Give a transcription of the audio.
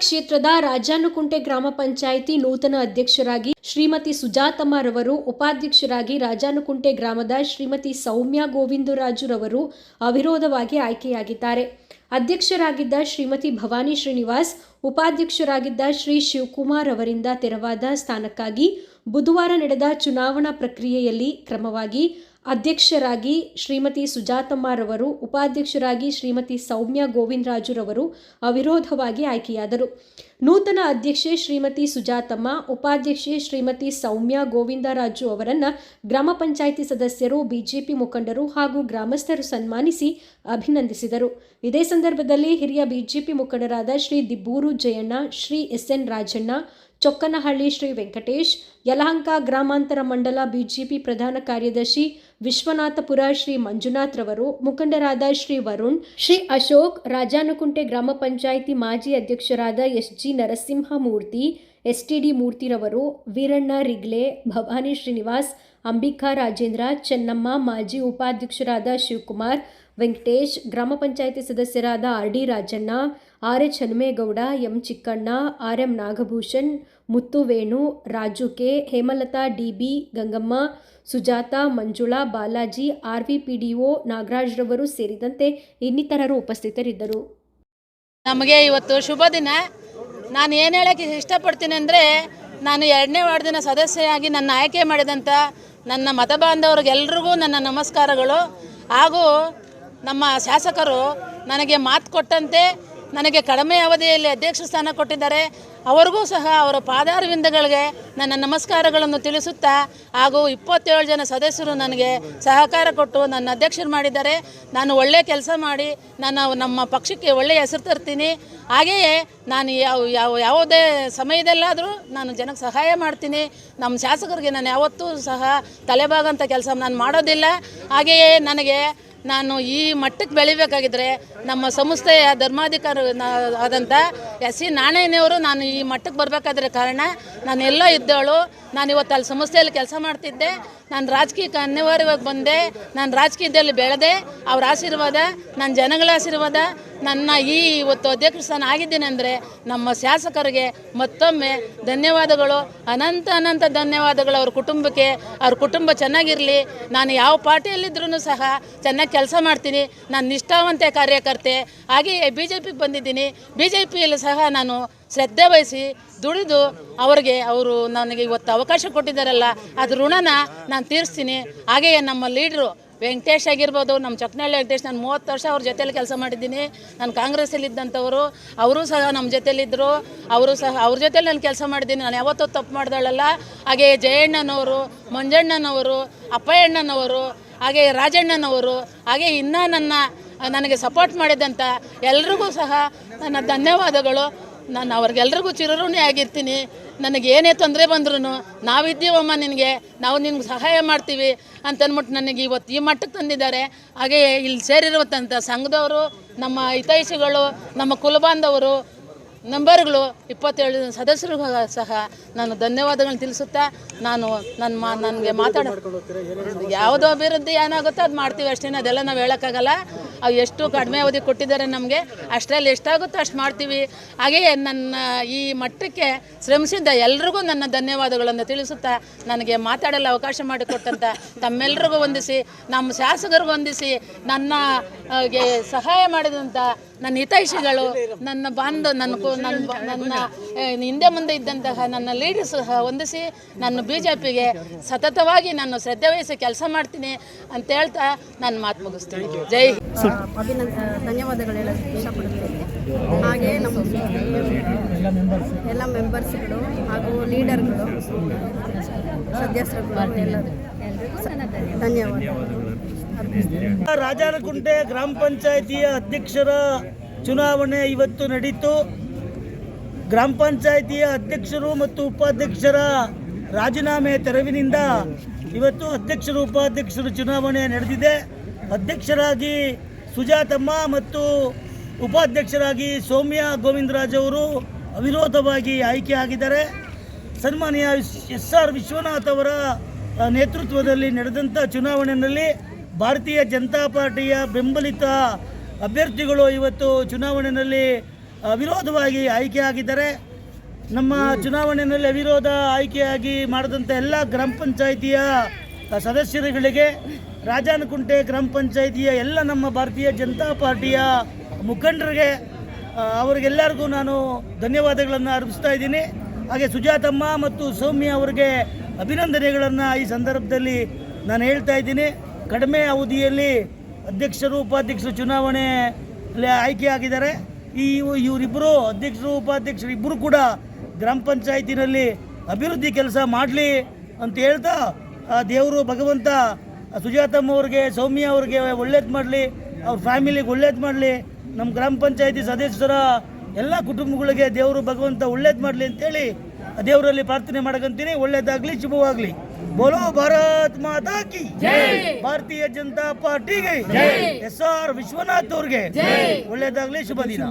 ಕ್ಷೇತ್ರದ ರಾಜಾನುಕುಂಟೆ ಗ್ರಾಮ ಪಂಚಾಯಿತಿ ನೂತನ ಅಧ್ಯಕ್ಷರಾಗಿ ಶ್ರೀಮತಿ ಸುಜಾತಮ್ಮರವರು, ಉಪಾಧ್ಯಕ್ಷರಾಗಿ ರಾಜಾನುಕುಂಟೆ ಗ್ರಾಮದ ಶ್ರೀಮತಿ ಸೌಮ್ಯ ಗೋವಿಂದರಾಜುರವರು ಅವಿರೋಧವಾಗಿ ಆಯ್ಕೆಯಾಗಿದ್ದಾರೆ. ಅಧ್ಯಕ್ಷರಾಗಿದ್ದ ಶ್ರೀಮತಿ ಭವಾನಿ ಶ್ರೀನಿವಾಸ್, ಉಪಾಧ್ಯಕ್ಷರಾಗಿದ್ದ ಶ್ರೀ ಶಿವಕುಮಾರ್ ಅವರಿಂದ ತೆರವಾದ ಸ್ಥಾನಕ್ಕಾಗಿ ಬುಧವಾರ ನಡೆದ ಚುನಾವಣಾ ಪ್ರಕ್ರಿಯೆಯಲ್ಲಿ ಕ್ರಮವಾಗಿ ಅಧ್ಯಕ್ಷರಾಗಿ ಶ್ರೀಮತಿ ಸುಜಾತಮ್ಮರವರು ಉಪಾಧ್ಯಕ್ಷರಾಗಿ ಶ್ರೀಮತಿ ಸೌಮ್ಯ ಗೋವಿಂದರಾಜುರವರು ಅವಿರೋಧವಾಗಿ ಆಯ್ಕೆಯಾದರು. ನೂತನ ಅಧ್ಯಕ್ಷೆ ಶ್ರೀಮತಿ ಸುಜಾತಮ್ಮ, ಉಪಾಧ್ಯಕ್ಷೆ ಶ್ರೀಮತಿ ಸೌಮ್ಯ ಗೋವಿಂದರಾಜು ಅವರನ್ನು ಗ್ರಾಮ ಪಂಚಾಯಿತಿ ಸದಸ್ಯರು, ಬಿಜೆಪಿ ಮುಖಂಡರು ಹಾಗೂ ಗ್ರಾಮಸ್ಥರು ಸನ್ಮಾನಿಸಿ ಅಭಿನಂದಿಸಿದರು. ಇದೇ ಸಂದರ್ಭದಲ್ಲಿ ಹಿರಿಯ ಬಿಜೆಪಿ ಮುಖಂಡರಾದ ಶ್ರೀ ದಿಬ್ಬೂರು ಜಯಣ್ಣ, ಶ್ರೀ ಎಸ್ ಎನ್ ರಾಜಣ್ಣ, ಚೊಕ್ಕನಹಳ್ಳಿ ಶ್ರೀ ವೆಂಕಟೇಶ್, ಯಲಹಂಕ ಗ್ರಾಮಾಂತರ ಮಂಡಲ ಬಿಜೆಪಿ ಪ್ರಧಾನ ಕಾರ್ಯದರ್ಶಿ ವಿಶ್ವನಾಥಪುರ ಶ್ರೀ ಮಂಜುನಾಥ್ ರವರು, ಮುಖಂಡರಾದ ಶ್ರೀ ವರುಣ್, ಶ್ರೀ ಅಶೋಕ್, ರಾಜಾನುಕುಂಟೆ ಗ್ರಾಮ ಪಂಚಾಯಿತಿ ಮಾಜಿ ಅಧ್ಯಕ್ಷರಾದ ಎಸ್ ಜಿ ನರಸಿಂಹಮೂರ್ತಿ, ಎಸ್ಟಿಡಿ ಮೂರ್ತಿರವರು, ವೀರಣ್ಣ ರಿಗ್ಲೆ ಭವಾನಿ ಶ್ರೀನಿವಾಸ್, ಅಂಬಿಕಾ ರಾಜೇಂದ್ರ, ಚೆನ್ನಮ್ಮ ಮಾಜಿ ಉಪಾಧ್ಯಕ್ಷರಾದ ಶಿವಕುಮಾರ್, ವೆಂಕಟೇಶ್, ಗ್ರಾಮ ಪಂಚಾಯಿತಿ ಸದಸ್ಯರಾದ R D Rajanna R H Hanumegowda, M. Chikkanna R M Nagabhushan Muthuvenu Raju K, Hemalatha D B Gangamma, Sujatha, Manjula, Balaji R V P D O ನಾಗರಾಜ್ರವರು ಸೇರಿದಂತೆ ಇನ್ನಿತರರು ಉಪಸ್ಥಿತರಿದ್ದರು. ನಮಗೆ ಇವತ್ತು ಶುಭ ದಿನ ನಾನು ಏನು ಹೇಳೋಕ್ಕೆ ಇಷ್ಟಪಡ್ತೀನಿ ಅಂದರೆ ನಾನು ಎರಡನೇ ವಾರ್ಡಿನ ಸದಸ್ಯೆಯಾಗಿ ನನ್ನ ಆಯ್ಕೆ ಮಾಡಿದಂಥ ನನ್ನ ಮತ ಬಾಂಧವರಿಗೆಲ್ರಿಗೂ ನನ್ನ ನಮಸ್ಕಾರಗಳು. ಹಾಗೂ ನಮ್ಮ ಶಾಸಕರು ನನಗೆ ಮಾತು ಕೊಟ್ಟಂತೆ ನನಗೆ ಕಡಿಮೆ ಅವಧಿಯಲ್ಲಿ ಅಧ್ಯಕ್ಷ ಸ್ಥಾನ ಕೊಟ್ಟಿದ್ದಾರೆ. ಅವರಿಗೂ ಸಹ ಅವರ ಪಾದಾರವಿಂದಗಳಿಗೆ ನನ್ನ ನಮಸ್ಕಾರಗಳನ್ನು ತಿಳಿಸುತ್ತಾ ಹಾಗೂ ಇಪ್ಪತ್ತೇಳು ಜನ ಸದಸ್ಯರು ನನಗೆ ಸಹಕಾರ ಕೊಟ್ಟು ನನ್ನ ಅಧ್ಯಕ್ಷರು ಮಾಡಿದ್ದಾರೆ. ನಾನು ಒಳ್ಳೆಯ ಕೆಲಸ ಮಾಡಿ ನಾನು ನಮ್ಮ ಪಕ್ಷಕ್ಕೆ ಒಳ್ಳೆಯ ಹೆಸರು ತರ್ತೀನಿ. ಹಾಗೆಯೇ ನಾನು ಯಾವ ಯಾವ, ಯಾವುದೇ ಸಮಯದಲ್ಲಾದರೂ ನಾನು ಜನಕ್ಕೆ ಸಹಾಯ ಮಾಡ್ತೀನಿ. ನಮ್ಮ ಶಾಸಕರಿಗೆ ನಾನು ಯಾವತ್ತೂ ಸಹ ತಲೆಬಾಗಂಥ ಕೆಲಸ ನಾನು ಮಾಡೋದಿಲ್ಲ. ಹಾಗೆಯೇ ನನಗೆ ನಾನು ಈ ಮಟ್ಟಕ್ಕೆ ಬೆಳಿಬೇಕಾಗಿದ್ರೆ ನಮ್ಮ ಸಂಸ್ಥೆಯ ಧರ್ಮಾಧಿಕಾರ ಆದಂಥ ಎಸ್ ಸಿ ನಾಣಯ್ಯನವರು ನಾನು ಈ ಮಟ್ಟಕ್ಕೆ ಬರಬೇಕಾದ್ರೆ ಕಾರಣ ನಾನು ಎಲ್ಲೋ ಇದ್ದವಳು ನಾನು ಇವತ್ತು ಅಲ್ಲಿ ಸಂಸ್ಥೆಯಲ್ಲಿ ಕೆಲಸ ಮಾಡ್ತಿದ್ದೆ. ನಾನು ರಾಜಕೀಯಕ್ಕೆ ಅನಿವಾರ್ಯವಾಗಿ ಬಂದೆ, ನಾನು ರಾಜಕೀಯದಲ್ಲಿ ಬೆಳೆದೆ, ಅವ್ರ ಆಶೀರ್ವಾದ, ನನ್ನ ಜನಗಳ ಆಶೀರ್ವಾದ, ನನ್ನ ಈ ಇವತ್ತು ಅಧ್ಯಕ್ಷ ಸ್ಥಾನ ಆಗಿದ್ದೇನೆ ಅಂದರೆ ನಮ್ಮ ಶಾಸಕರಿಗೆ ಮತ್ತೊಮ್ಮೆ ಧನ್ಯವಾದಗಳು. ಅನಂತ ಅನಂತ ಧನ್ಯವಾದಗಳು ಅವ್ರ ಕುಟುಂಬಕ್ಕೆ. ಅವ್ರ ಕುಟುಂಬ ಚೆನ್ನಾಗಿರಲಿ. ನಾನು ಯಾವ ಪಾರ್ಟಿಯಲ್ಲಿದ್ದರೂ ಸಹ ಚೆನ್ನಾಗಿ ಕೆಲಸ ಮಾಡ್ತೀನಿ. ನಾನು ನಿಷ್ಠಾವಂತೆ ಕಾರ್ಯಕರ್ತೆ. ಹಾಗೆಯೇ ಬಿ ಜೆ ಪಿಗೆ ಬಂದಿದ್ದೀನಿ. ಬಿ ಜೆ ಪಿಯಲ್ಲಿ ಸಹ ನಾನು ಶ್ರದ್ಧೆ ವಹಿಸಿ ದುಡಿದು ಅವರಿಗೆ ಅವರು ನನಗೆ ಇವತ್ತು ಅವಕಾಶ ಕೊಟ್ಟಿದ್ದಾರಲ್ಲ ಅದು ಋಣನ ನಾನು ತೀರಿಸ್ತೀನಿ. ಹಾಗೆಯೇ ನಮ್ಮ ಲೀಡ್ರು ವೆಂಕಟೇಶ್ ಆಗಿರ್ಬೋದು, ನಮ್ಮ ಚಕ್ನಹಳ್ಳಿ ವೆಂಕಟೇಶ್, ನಾನು ಮೂವತ್ತು ವರ್ಷ ಅವ್ರ ಜೊತೆಯಲ್ಲಿ ಕೆಲಸ ಮಾಡಿದ್ದೀನಿ. ನಾನು ಕಾಂಗ್ರೆಸ್ಸಲ್ಲಿ ಇದ್ದಂಥವರು ಅವರು ಸಹ ನಮ್ಮ ಜೊತೇಲಿದ್ದರು ಅವರು ಸಹ ಅವ್ರ ಜೊತೆಯಲ್ಲಿ ನಾನು ಕೆಲಸ ಮಾಡಿದ್ದೀನಿ. ನಾನು ಯಾವತ್ತೂ ತಪ್ಪು ಮಾಡ್ದಾಳಲ್ಲ. ಹಾಗೆ ಜಯಣ್ಣನವರು, ಮಂಜಣ್ಣನವರು, ಅಪ್ಪಯ್ಯಣ್ಣನವರು ಹಾಗೆ ರಾಜಣ್ಣನವರು ಹಾಗೆ ಇನ್ನೂ ನನ್ನ, ನನಗೆ ಸಪೋರ್ಟ್ ಮಾಡಿದಂಥ ಎಲ್ರಿಗೂ ಸಹ ನನ್ನ ಧನ್ಯವಾದಗಳು. ನಾನು ಅವ್ರಿಗೆಲ್ರಿಗೂ ಚಿರಋಣಿ ಆಗಿರ್ತೀನಿ. ನನಗೆ ಏನೇ ತೊಂದರೆ ಬಂದ್ರೂ ನಾವಿದ್ದೀವಮ್ಮ ನಿನಗೆ, ನಾವು ನಿನ್ಗೆ ಸಹಾಯ ಮಾಡ್ತೀವಿ ಅಂತನ್ಬಿಟ್ಟು ನನಗೆ ಇವತ್ತು ಈ ಮಟ್ಟಕ್ಕೆ ತಂದಿದ್ದಾರೆ. ಹಾಗೆ ಇಲ್ಲಿ ಸೇರಿರುವಂಥ ಸಂಘದವರು, ನಮ್ಮ ಹಿತೈಷಿಗಳು, ನಮ್ಮ ಕುಲಬಾಂಧವರು, ನಂಬರ್ಗಳು ಇಪ್ಪತ್ತೇಳು ಸದಸ್ಯರು ಸಹ ನಾನು ಧನ್ಯವಾದಗಳನ್ನ ತಿಳಿಸುತ್ತಾ, ನಾನು ನನ್ನ ಮಾ, ನನಗೆ ಮಾತಾಡ ಯಾವುದೋ ಅಭಿವೃದ್ಧಿ ಏನಾಗುತ್ತೋ ಅದು ಮಾಡ್ತೀವಿ ಅಷ್ಟೇ ಅದೆಲ್ಲ ನಾವು ಹೇಳೋಕ್ಕಾಗಲ್ಲ. ಅವು ಎಷ್ಟು ಕಡಿಮೆ ಅವಧಿ ಕೊಟ್ಟಿದ್ದಾರೆ ನಮಗೆ. ಅಷ್ಟರಲ್ಲಿ ಎಷ್ಟಾಗುತ್ತೋ ಅಷ್ಟು ಮಾಡ್ತೀವಿ. ಹಾಗೆಯೇ ನನ್ನ ಈ ಮಟ್ಟಕ್ಕೆ ಶ್ರಮಿಸಿದ್ದ ಎಲ್ರಿಗೂ ನನ್ನ ಧನ್ಯವಾದಗಳನ್ನು ತಿಳಿಸುತ್ತಾ, ನನಗೆ ಮಾತಾಡಲು ಅವಕಾಶ ಮಾಡಿಕೊಟ್ಟಂಥ ತಮ್ಮೆಲ್ಲರಿಗೂ ವಂದಿಸಿ, ನಮ್ಮ ಶಾಸಕರಿಗೂ ವಂದಿಸಿ, ನನ್ನ ಸಹಾಯ ಮಾಡಿದಂಥ ನನ್ನ ಹಿತೈಷಿಗಳು, ನನ್ನ ಬಾಂಧವ, ನನ್ನ ನನ್ನ ನನ್ನ ಹಿಂದೆ ಮುಂದೆ ಇದ್ದಂತಹ ನನ್ನ ಲೀಡರ್ಸ್ ಹೊಂದಿಸಿ ನಾನು ಬಿ ಜೆ ಪಿಗೆ ಸತತವಾಗಿ ನಾನು ಶ್ರದ್ಧೆ ವಹಿಸಿ ಕೆಲಸ ಮಾಡ್ತೀನಿ ಅಂತ ಹೇಳ್ತಾ ನನ್ನ ಮಾತು ಮುಗಿಸ್ತೀನಿ. ಜೈ. ಅಭಿನಂದ, ಧನ್ಯವಾದಗಳು ಇಷ್ಟಪಡುತ್ತೇನೆ. ಹಾಗೆ ನಮ್ಮ ಎಲ್ಲ ಮೆಂಬರ್ಸ್ಗಳು ಹಾಗೂ ಲೀಡರ್ಗಳು ಸದಸ್ಯರುಗಳು ಧನ್ಯವಾದಗಳು. ರಾಜಾನಕುಂಟೆ ಗ್ರಾಮ ಪಂಚಾಯಿತಿಯ ಅಧ್ಯಕ್ಷರ ಚುನಾವಣೆ ಇವತ್ತು ನಡೀತು. ಗ್ರಾಮ ಪಂಚಾಯಿತಿಯ ಅಧ್ಯಕ್ಷರು ಮತ್ತು ಉಪಾಧ್ಯಕ್ಷರ ರಾಜೀನಾಮೆ ತೆರವಿನಿಂದ ಇವತ್ತು ಅಧ್ಯಕ್ಷರು, ಉಪಾಧ್ಯಕ್ಷರು ಚುನಾವಣೆ ನಡೆದಿದೆ. ಅಧ್ಯಕ್ಷರಾಗಿ ಸುಜಾತಮ್ಮ ಮತ್ತು ಉಪಾಧ್ಯಕ್ಷರಾಗಿ ಸೌಮ್ಯ ಗೋವಿಂದರಾಜ್ ಅವರು ಅವಿರೋಧವಾಗಿ ಆಯ್ಕೆ ಆಗಿದ್ದಾರೆ. ಸನ್ಮಾನ್ಯ ಎಸ್ ಆರ್ ವಿಶ್ವನಾಥ್ ಅವರ ನೇತೃತ್ವದಲ್ಲಿ ನಡೆದಂಥ ಚುನಾವಣೆಯಲ್ಲಿ ಭಾರತೀಯ ಜನತಾ ಪಾರ್ಟಿಯ ಬೆಂಬಲಿತ ಅಭ್ಯರ್ಥಿಗಳು ಇವತ್ತು ಚುನಾವಣೆಯಲ್ಲಿ ಅವಿರೋಧವಾಗಿ ಆಯ್ಕೆಯಾಗಿದ್ದಾರೆ ನಮ್ಮ ಚುನಾವಣೆಯಲ್ಲಿ ಅವಿರೋಧ ಆಯ್ಕೆಯಾಗಿ ಮಾಡಿದಂಥ ಎಲ್ಲ ಗ್ರಾಮ ಪಂಚಾಯಿತಿಯ ಸದಸ್ಯರುಗಳಿಗೆ ರಾಜಾನಕುಂಟೆ ಗ್ರಾಮ ಪಂಚಾಯಿತಿಯ ಎಲ್ಲ ನಮ್ಮ ಭಾರತೀಯ ಜನತಾ ಪಾರ್ಟಿಯ ಮುಖಂಡರಿಗೆ ಅವರಿಗೆಲ್ಲರಿಗೂ ನಾನು ಧನ್ಯವಾದಗಳನ್ನು ಅರ್ಪಿಸ್ತಾ ಇದ್ದೀನಿ. ಹಾಗೆ ಸುಜಾತಮ್ಮ ಮತ್ತು ಸೌಮ್ಯ ಅವರಿಗೆ ಅಭಿನಂದನೆಗಳನ್ನು ಈ ಸಂದರ್ಭದಲ್ಲಿ ನಾನು ಹೇಳ್ತಾ ಇದ್ದೀನಿ. ಕಡಿಮೆ ಅವಧಿಯಲ್ಲಿ ಅಧ್ಯಕ್ಷರು, ಉಪಾಧ್ಯಕ್ಷರು ಆಯ್ಕೆ ಆಯ್ಕೆಯಾಗಿದ್ದಾರೆ. ಈ ಇವ್- ಇವರಿಬ್ಬರು ಅಧ್ಯಕ್ಷರು, ಉಪಾಧ್ಯಕ್ಷರು ಇಬ್ಬರು ಕೂಡ ಗ್ರಾಮ ಪಂಚಾಯತಿನಲ್ಲಿ ಅಭಿವೃದ್ಧಿ ಕೆಲಸ ಮಾಡಲಿ ಅಂತ ಹೇಳ್ತಾ ದೇವರು ಭಗವಂತ ಸುಜಾತಮ್ಮ ಅವ್ರಿಗೆ ಸೌಮ್ಯ ಅವ್ರಿಗೆ ಒಳ್ಳೇದು ಮಾಡಲಿ ಅವ್ರ ಫ್ಯಾಮಿಲಿಗೆ ಒಳ್ಳೇದು ಮಾಡಲಿ ನಮ್ಮ ಗ್ರಾಮ ಪಂಚಾಯತಿ ಸದಸ್ಯರ ಎಲ್ಲ ಕುಟುಂಬಗಳಿಗೆ ದೇವರು ಭಗವಂತ ಒಳ್ಳೇದು ಮಾಡಲಿ ಅಂತೇಳಿ ದೇವರಲ್ಲಿ ಪ್ರಾರ್ಥನೆ ಮಾಡಕಂತೀನಿ. ಒಳ್ಳೇದಾಗಲಿ ಶುಭವಾಗಲಿ. ಬೋಲೋ ಭಾರತ್ ಮಾತಾ ಕಿ ಭಾರತೀಯ ಜನತಾ ಪಾರ್ಟಿಗೆ ಎಸ್ ಆರ್ ವಿಶ್ವನಾಥ್ ಅವ್ರಿಗೆ ಒಳ್ಳೇದಾಗ್ಲಿ ಶುಭ ದಿನ